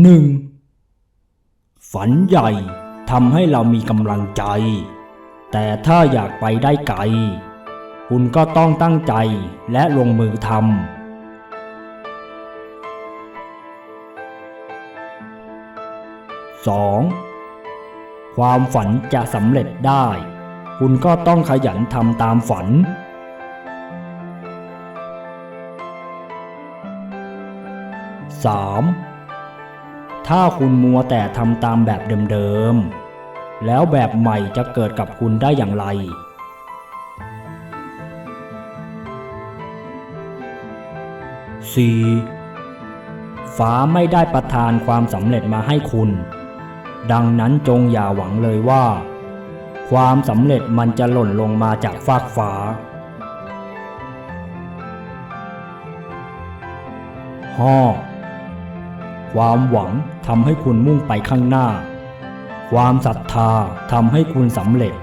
หนึ่งฝันใหญ่ทำให้เรามีกำลังใจ แต่ถ้าอยากไปได้ไกล คุณก็ต้องตั้งใจและลงมือทำสองความฝันจะสำเร็จได้ คุณก็ต้องขยันทำตามฝัน 3. ถ้าคุณมัวแต่ทำตามแบบเดิมๆ แล้วแบบใหม่จะเกิดกับคุณได้อย่างไร 4. ฟ้าไม่ได้ประทานความสำเร็จมาให้คุณ ดังนั้นจงอย่าหวังเลยว่า ความสำเร็จมันจะหล่นลงมาจากฟากฟ้า ห้อ ความหวังทำให้คุณมุ่งไปข้างหน้า ความศรัทธาทำให้คุณสำเร็จ